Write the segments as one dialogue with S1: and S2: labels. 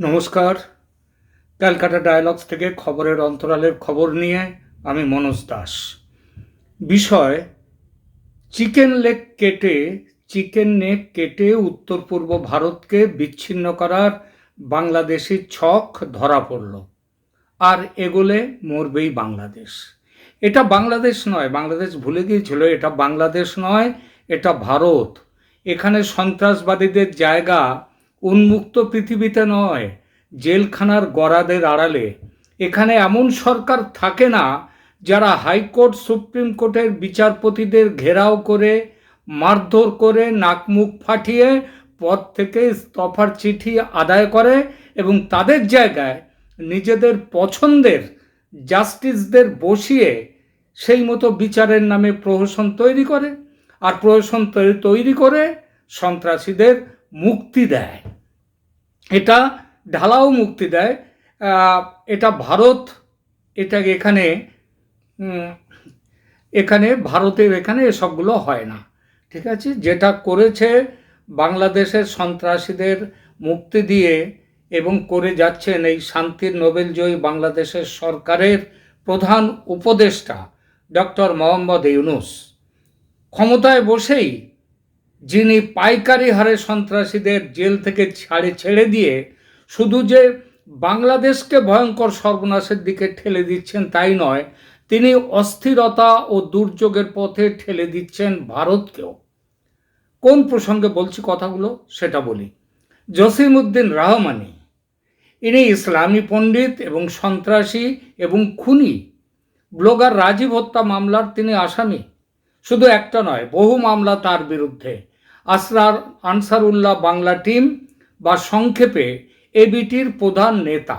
S1: নমস্কার। ক্যালকাটা ডায়ালগস থেকে খবরের অন্তরালের খবর নিয়ে আমি মনোজ দাস। বিষয়, চিকেন লেগ কেটে, চিকেন নেক কেটে উত্তর পূর্ব ভারতকে বিচ্ছিন্ন করার বাংলাদেশি ছক ধরা পড়ল। আর এগোলে মরবেই বাংলাদেশ। এটা বাংলাদেশ নয়, বাংলাদেশ ভুলে গিয়েছিল, এটা বাংলাদেশ নয়, এটা ভারত। এখানে সন্ত্রাসবাদীদের জায়গা উন্মুক্ত পৃথিবীতে নয়, জেলখানার গড়াদের আড়ালে। এখানে এমন সরকার থাকে না যারা হাইকোর্ট, সুপ্রিম কোর্টের বিচারপতিদের ঘেরাও করে, মারধর করে নাক মুখ ফাটিয়ে, পদ থেকে ইস্তফার চিঠি আদায় করে এবং তাদের জায়গায় নিজেদের পছন্দের জাস্টিসদের বসিয়ে সেই মতো বিচারের নামে প্রহসন তৈরি করে। আর প্রহসন তৈরি করে সন্ত্রাসীদের মুক্তি দেয়। এটা ঢালাও মুক্তি দেয়। এটা ভারত এটা এখানে এখানে ভারতের এখানে এসবগুলো হয় না, ঠিক আছে? যেটা করেছে বাংলাদেশের সন্ত্রাসীদের মুক্তি দিয়ে এবং করে যাচ্ছেন এই শান্তির নোবেলজয়ী বাংলাদেশের সরকারের প্রধান উপদেষ্টা ডক্টর মোহাম্মদ ইউনুস। ক্ষমতায় বসেই যিনি পাইকারি হারে সন্ত্রাসীদের জেল থেকে ছাড়ে ছেড়ে দিয়ে শুধু যে বাংলাদেশকে ভয়ঙ্কর সর্বনাশের দিকে ঠেলে দিচ্ছেন তাই নয়, তিনি অস্থিরতা ও দুর্যোগের পথে ঠেলে দিচ্ছেন ভারতকেও। কোন প্রসঙ্গে বলছি কথাগুলো সেটা বলি। জসিমউদ্দিন রহমানি, ইনি ইসলামী পণ্ডিত এবং সন্ত্রাসী এবং খুনি। ব্লগার রাজীব হত্যা মামলার তিনি আসামি। শুধু একটা নয়, বহু মামলা তার বিরুদ্ধে। আসরার আনসারুল্লাহ বাংলা টিম বা সংক্ষেপে এবিটির প্রধান নেতা।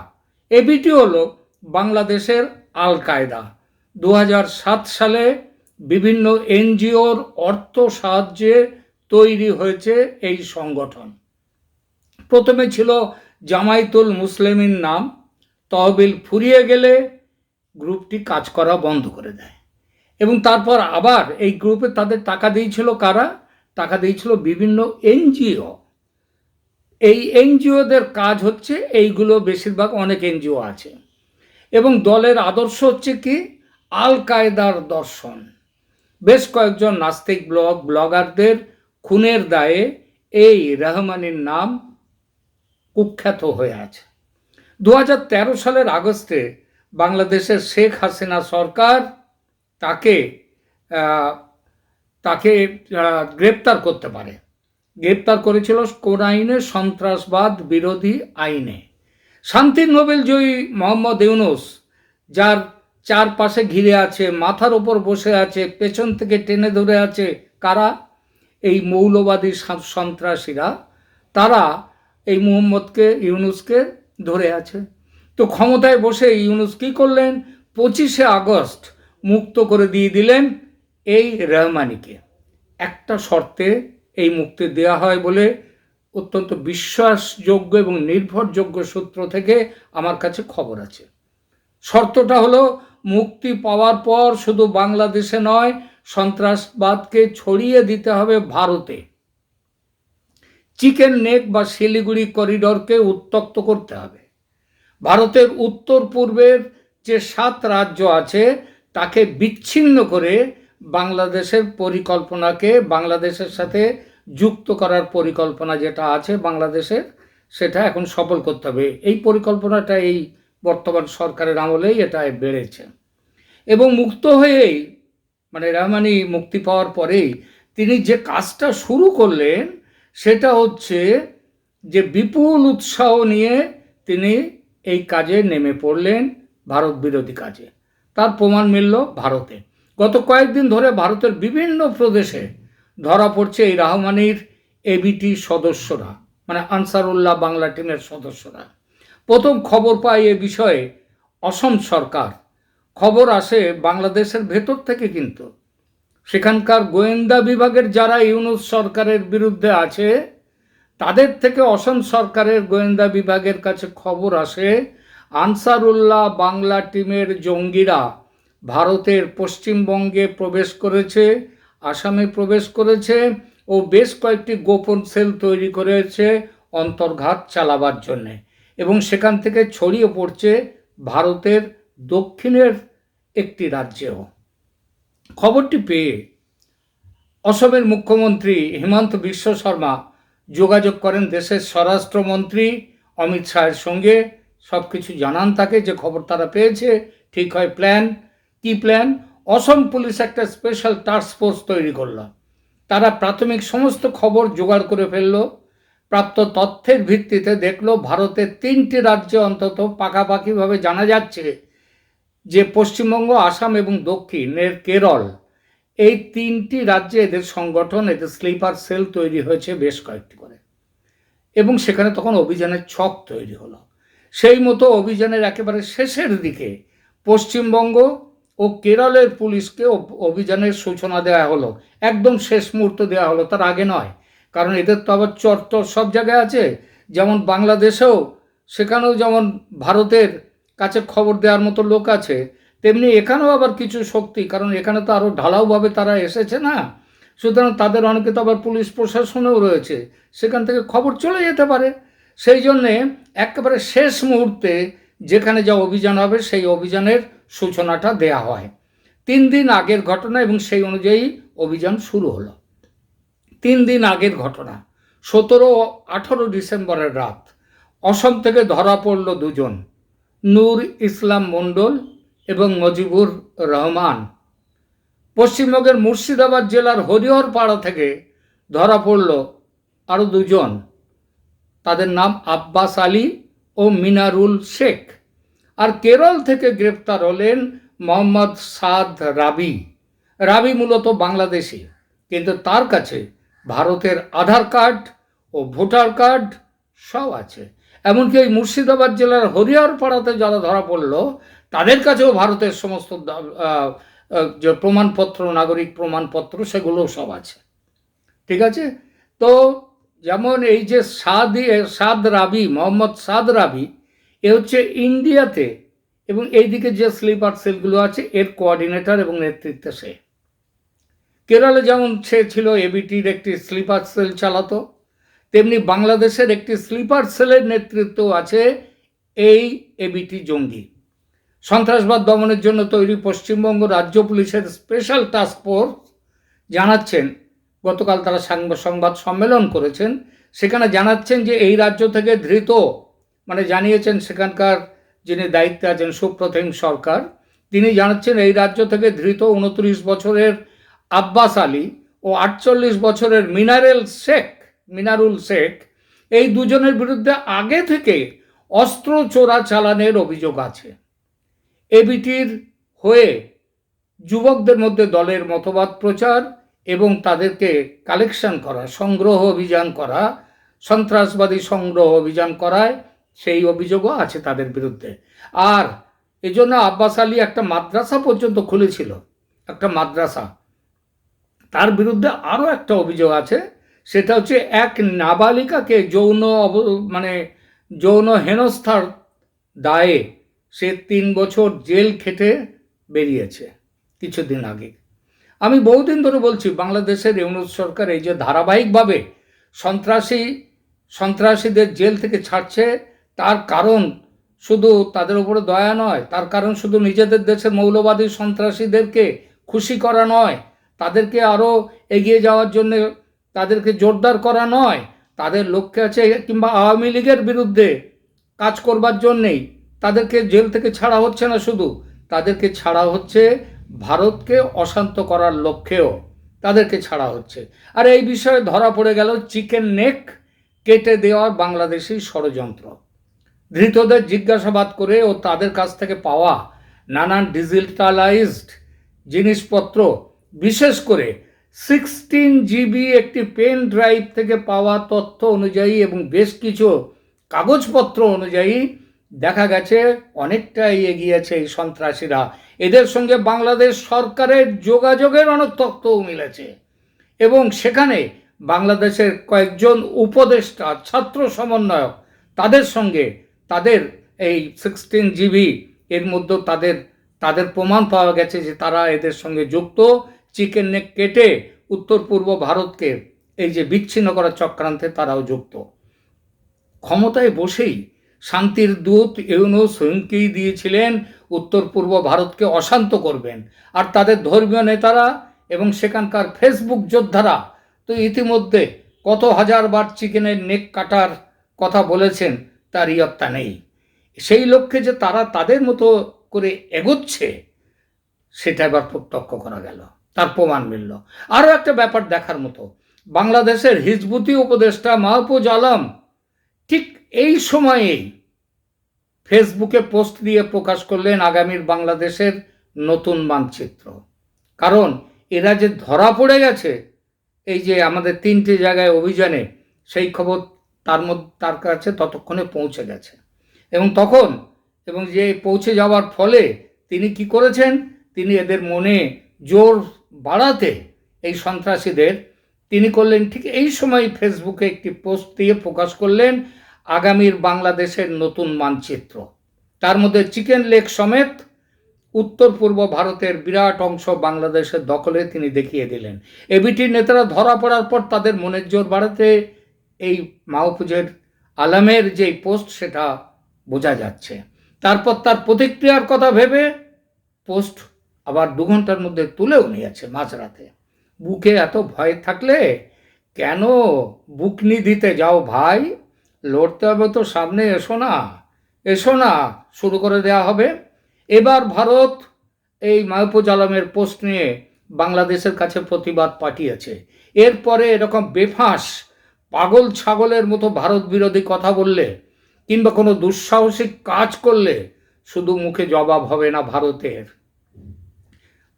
S1: এবিটি হল বাংলাদেশের আল কায়দা দু হাজার সাত সালে বিভিন্ন এনজিওর অর্থ সাহায্যে তৈরি হয়েছে এই সংগঠন। প্রথমে ছিল জামাইতুল মুসলিমিন নাম। তহবিল ফুরিয়ে গেলে গ্রুপটি কাজ করা বন্ধ করে দেয়। এবং তারপর আবার এই গ্রুপে তাদের টাকা দিয়েছিল কারা? টাকা দিয়েছিল বিভিন্ন এনজিও। এই এনজিওদের কাজ হচ্ছে এইগুলো বেশিরভাগ অনেক এনজিও আছে। এবং দলের আদর্শ হচ্ছে কি? আল কায়দার দর্শন। বেশ কয়েকজন নাস্তিক ব্লগ, ব্লগারদের খুনের দায়ে এই রহমানের নাম কুখ্যাত হয়ে আছে। দু হাজার তেরো সালের আগস্টে বাংলাদেশের শেখ হাসিনা সরকার তাকে তাকে গ্রেপ্তার করতে পারে। গ্রেপ্তার করেছিল কোন আইনে, সন্ত্রাসবাদ বিরোধী আইনে। শান্তির নোবেল জয়ী মোহাম্মদ ইউনুস, যার চারপাশে ঘিরে আছে, মাথার ওপর বসে আছে, পেছন থেকে টেনে ধরে আছে কারা? এই মৌলবাদী সন্ত্রাসীরা। তারা এই মুহম্মদকে, ইউনুসকে ধরে আছে। তো ক্ষমতায় বসে ইউনুস কী করলেন? পঁচিশে আগস্ট মুক্ত করে দিয়ে দিলেন এই রহমানিকে একটা শর্তে এই মুক্তি দেওয়া হয় বলে অত্যন্ত বিশ্বাসযোগ্য এবং নির্ভরযোগ্য সূত্র থেকে আমার কাছে খবর আছে। শর্তটা হলো, মুক্তি পাওয়ার পর শুধু বাংলাদেশে নয়, সন্ত্রাসবাদকে ছড়িয়ে দিতে হবে ভারতে। চিকেন নেক বা শিলিগুড়ি করিডরকে উত্তক্ত করতে হবে। ভারতের উত্তর পূর্বের যে সাত রাজ্য আছে, তাকে বিচ্ছিন্ন করে বাংলাদেশের পরিকল্পনাকে বাংলাদেশের সাথে যুক্ত করার পরিকল্পনা যেটা আছে বাংলাদেশের, সেটা এখন সফল করতে হবে। এই পরিকল্পনাটা এই বর্তমান সরকারের আমলেই এটা বেড়েছে। এবং মুক্ত হয়েই মানে রহমানি মুক্তি পাওয়ার পরেই তিনি যে কাজটা শুরু করলেন, সেটা হচ্ছে যে বিপুল উৎসাহ নিয়ে তিনি এই কাজে নেমে পড়লেন ভারত বিরোধী কাজে। তার প্রমাণ মিলল ভারতে। গত কয়েকদিন ধরে ভারতের বিভিন্ন প্রদেশে ধরা পড়ছে এই রাহমানির এবিটি সদস্যরা মানে আনসারুল্লাহ বাংলা টিমের সদস্যরা। প্রথম খবর পায় এ বিষয়ে অসম সরকার। খবর আসে বাংলাদেশের ভেতর থেকে কিন্তু। সেখানকার গোয়েন্দা বিভাগের যারা ইউনুস সরকারের বিরুদ্ধে আছে, তাদের থেকে অসম সরকারের গোয়েন্দা বিভাগের কাছে খবর আসে, আনসারুল্লাহ বাংলা টিমের জঙ্গিরা ভারতের পশ্চিমবঙ্গে প্রবেশ করেছে, আসামে প্রবেশ করেছে ও বেশ কয়েকটি গোপন সেল তৈরি করেছে অন্তর্ঘাত চালাবার জন্যে। এবং সেখান থেকে ছড়িয়ে পড়ছে ভারতের দক্ষিণের একটি রাজ্যেও। খবরটি পেয়ে অসমের মুখ্যমন্ত্রী হিমন্ত বিশ্ব শর্মা যোগাযোগ করেন দেশের স্বরাষ্ট্রমন্ত্রী অমিত শাহের সঙ্গে। সব কিছু জানান তাকে, যে খবর তারা পেয়েছে, ঠিক হয় প্ল্যান। কি প্ল্যান অসম পুলিশ একটা স্পেশাল টাস্ক ফোর্স তৈরি করল। তারা প্রাথমিক সমস্ত খবর জোগাড় করে ফেলল, প্রাপ্ত তথ্যের ভিত্তিতে দেখল ভারতের তিনটি রাজ্যে অন্তত পাকাপাকিভাবে জানা যাচ্ছে যে পশ্চিমবঙ্গ, আসাম এবং দক্ষিণের কেরল। এই তিনটি রাজ্যে এদের সংগঠন, এদের স্লিপার সেল তৈরি হয়েছে বেশ কয়েকটি করে। এবং সেখানে তখন অভিযানের ছক তৈরি হলো। সেই মতো অভিযানের একেবারে শেষের দিকে পশ্চিমবঙ্গ ও কেরলের পুলিশকে অভিযানের সূচনা দেওয়া হলো। একদম শেষ মুহূর্ত দেওয়া হলো, তার আগে নয়। কারণ এদের তো আবার চর্তর সব জায়গায় আছে। যেমন বাংলাদেশেও, সেখানেও যেমন ভারতের কাছে খবর দেওয়ার মতো লোক আছে, তেমনি এখানেও আবার কিছু শক্তি, কারণ এখানে তো আরও ঢালাওভাবে তারা এসেছে না। সুতরাং তাদের অনেকে তো আবার পুলিশ প্রশাসনেও রয়েছে, সেখান থেকে খবর চলে যেতে পারে। সেই জন্যে একেবারে শেষ মুহূর্তে যেখানে যা অভিযান হবে, সেই অভিযানের সূচনাটা দেয়া হয়। তিন দিন আগের ঘটনা এবং সেই অনুযায়ী অভিযান শুরু হলো। তিন দিন আগের ঘটনা, সতেরো আঠারো ডিসেম্বরের রাত। অসম থেকে ধরা পড়ল দুজন, নূর ইসলাম মণ্ডল এবং মজিবুর রহমান। পশ্চিমবঙ্গের মুর্শিদাবাদ জেলার হরিহরপাড়া থেকে ধরা পড়ল আরও দুজন। তাদের নাম আব্বাস আলী ও মিনারুল শেখ। আর কেরল থেকে গ্রেপ্তার হলেন মোহাম্মদ সাদ রাবি। রাবি মূলত বাংলাদেশি, কিন্তু তার কাছে ভারতের আধার কার্ড ও ভোটার কার্ড সব আছে। এমনকি ওই মুর্শিদাবাদ জেলার হরিহরপাড়াতে যারা ধরা পড়ল, তাদের কাছেও ভারতের সমস্ত যে প্রমাণপত্র, নাগরিক প্রমাণপত্র সেগুলোও সব আছে। ঠিক আছে? তো যেমন এই যে সাদ সাদ রাবি, মোহাম্মদ সাদ রাবি এ হচ্ছে ইন্ডিয়াতে এবং এইদিকে যে স্লিপার সেলগুলো আছে, এর কোঅর্ডিনেটর এবং নেতৃত্বে সে। কেরলে যেমন সে ছিল এবিটির একটি স্লিপার সেল চালাতো, তেমনি বাংলাদেশের একটি স্লিপার সেলের নেতৃত্ব আছে এই এবিটি জঙ্গি। সন্ত্রাসবাদ দমনের জন্য তৈরি পশ্চিমবঙ্গ রাজ্য পুলিশের স্পেশাল টাস্ক ফোর্স জানাচ্ছেন। গতকাল তারা সাংবা- সংবাদ সম্মেলন করেছেন। সেখানে জানাচ্ছেন যে এই রাজ্য থেকে ধৃত মানে জানিয়েছেন সেখানকার যিনি দায়িত্বে আছেন সুপ্রতিম সরকার, তিনি জানাচ্ছেন এই রাজ্য থেকে ধৃত উনত্রিশ বছরের আব্বাস আলী ও আটচল্লিশ বছরের মিনারেল শেখ, মিনারুল শেখ, এই দুজনের বিরুদ্ধে আগে থেকে অস্ত্র চোরা চালানের অভিযোগ আছে। এবিটির হয়ে যুবকদের মধ্যে দলের মতবাদ প্রচার এবং তাদেরকে কালেকশন করা, সংগ্রহ অভিযান করা, সন্ত্রাসবাদী সংগ্রহ অভিযান করায় সেই অভিযোগও আছে তাদের বিরুদ্ধে। আর এজন্য আব্বাস আলী একটা মাদ্রাসা পর্যন্ত খুলেছিল, একটা মাদ্রাসা। তার বিরুদ্ধে আরও একটা অভিযোগ আছে, সেটা হচ্ছে এক নাবালিকাকে যৌন মানে যৌন হেনস্থার দায়ে সে তিন বছর জেল খেটে বেরিয়েছে কিছুদিন আগে। আমি বহুদিন ধরে বলছি, বাংলাদেশের ইউনুস সরকার এই যে ধারাবাহিকভাবে সন্ত্রাসী, সন্ত্রাসীদের জেল থেকে ছাড়ছে তার কারণ শুধু তাদের উপরে দয়া নয়, তার কারণ শুধু নিজেদের দেশের মৌলবাদী সন্ত্রাসীদেরকে খুশি করা নয়, তাদেরকে আরও এগিয়ে যাওয়ার জন্য তাদেরকে জোরদার করা নয়, তাদের লক্ষ্যে আছে কিংবা আওয়ামী লীগের বিরুদ্ধে কাজ করবার জন্যেই। তাদেরকে জেল থেকে ছাড়া হচ্ছে না শুধু, তাদেরকে ছাড়া হচ্ছে ভারতকে অশান্ত করার লক্ষ্যেও তাদেরকে ছাড়া হচ্ছে। আর এই বিষয়ে ধরা পড়ে গেল চিকেন নেক, কেটে দেওয়ার বাংলাদেশি ষড়যন্ত্র। ধৃতদের জিজ্ঞাসাবাদ করে ও তাদের কাছ থেকে পাওয়া নানান ডিজিটালাইজড জিনিসপত্র, বিশেষ করে সিক্সটিন জিবি একটি পেন ড্রাইভ থেকে পাওয়া তথ্য অনুযায়ী এবং বেশ কিছু কাগজপত্র অনুযায়ী দেখা গেছে অনেকটাই এগিয়েছে এই সন্ত্রাসীরা। এদের সঙ্গে বাংলাদেশ সরকারের যোগাযোগের অনেক তথ্যও মিলেছে এবং সেখানে বাংলাদেশের কয়েকজন উপদেষ্টা, ছাত্র সমন্বয়ক তাদের সঙ্গে তাদের এই সিক্সটিন জিবি এর মধ্যে তাদের তাদের প্রমাণ পাওয়া গেছে যে তারা এদের সঙ্গে যুক্ত। চিকেন নেক কেটে উত্তর পূর্ব ভারতকে এই যে বিচ্ছিন্ন করার চক্রান্তে তারাও যুক্ত। ক্ষমতায় বসেই শান্তির দূত ইউনুস হুমকি দিয়েছিলেন, উত্তর পূর্ব ভারতকে অশান্ত করবেন। আর তাদের ধর্মীয় নেতারা এবং সেখানকার ফেসবুক যোদ্ধারা তো ইতিমধ্যে কত হাজার বার চিকেনের নেক কাটার কথা বলেছেন তার ইয়ত্তা নেই। সেই লক্ষ্যে যে তারা তাদের মতো করে এগোচ্ছে, সেটা এবার প্রত্যক্ষ করা গেল। তার প্রমাণ মিলল। আরও একটা ব্যাপার দেখার মতো। বাংলাদেশের হিজবুতি উপদেষ্টা মাহফুজ আলম ঠিক এই সময়েই ফেসবুকে পোস্ট দিয়ে প্রকাশ করলেন আগামীর বাংলাদেশের নতুন মানচিত্র। কারণ এরা যে ধরা পড়ে গেছে, এই যে আমাদের তিনটে জায়গায় অভিযানে, সেই খবর তার মধ্যে, তার কাছে ততক্ষণে পৌঁছে গেছে। এবং তখন, এবং যে পৌঁছে যাওয়ার ফলে তিনি কি করেছেন? তিনি এদের মনে জোর বাড়াতে এই সন্ত্রাসীদের, তিনি করলেন ঠিক এই সময় ফেসবুকে একটি পোস্ট দিয়ে প্রকাশ করলেন, আগামীর বাংলাদেশের নতুন মানচিত্র। তার মধ্যে চিকেন লেক সমেত উত্তর পূর্ব ভারতের বিরাট অংশ বাংলাদেশের দখলে তিনি দেখিয়ে দিলেন। এবিটির নেতারা ধরা পড়ার পর তাদের মনের জোর বাড়াতে এই মাহফুজের আলমের যে পোস্ট সেটা বোঝা যাচ্ছে। তারপর তার প্রতিক্রিয়ার কথা ভেবে পোস্ট আবার দু ঘণ্টার মধ্যে তুলেও নিয়েছে মাঝরাতে। বুকে এত ভয় থাকলে কেন বুকনি দিতে যাও ভাই? লড়তে হবে তো সামনে এসো না এসো না, শুরু করে দেয়া হবে। এবার ভারত এই মাহফুজ আলমের পোস্ট নিয়ে বাংলাদেশের কাছে প্রতিবাদ পাঠিয়েছে। এরপরে এরকম বেফাঁস পাগল ছাগলের মতো ভারত বিরোধী কথা বললে কিংবা কোনো দুঃসাহসিক কাজ করলে শুধু মুখে জবাব হবে না ভারতের।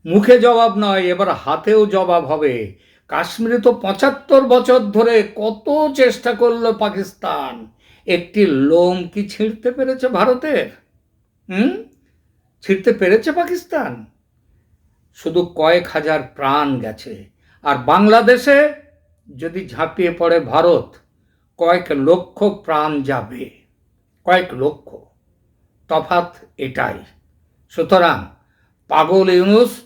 S1: মুখে জবাব নয়, এবার হাতেও জবাব হবে। কাশ্মীরে তো পঁচাত্তর বছর ধরে কত চেষ্টা করল পাকিস্তান। একটি লোম কি ছিঁড়তে পেরেছে ভারতের? হুম? ছিঁড়তে পেরেছে পাকিস্তান? শুধু কয়েক হাজার প্রাণ গেছে। আর বাংলাদেশে যদি ঝাঁপিয়ে পড়ে ভারত, কয়েক লক্ষ প্রাণ যাবে। কয়েক লক্ষ। তফাৎ এটাই। সুতরাং পাগল ইউনুস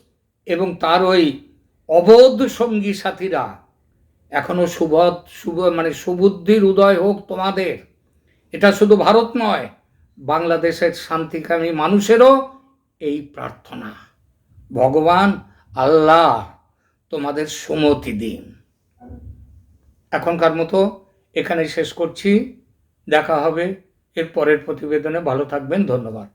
S1: এবং তার ওই অবধ সঙ্গী সাথীরা, এখনও সুবধ শুভ মানে সুবুদ্ধির উদয় হোক তোমাদের। এটা শুধু ভারত নয়, বাংলাদেশের শান্তিকামী মানুষেরও এই প্রার্থনা। ভগবান আল্লাহ তোমাদের সুমতি দিন। এখনকার মতো এখানে শেষ করছি। দেখা হবে এর পরের প্রতিবেদনে। ভালো থাকবেন। ধন্যবাদ।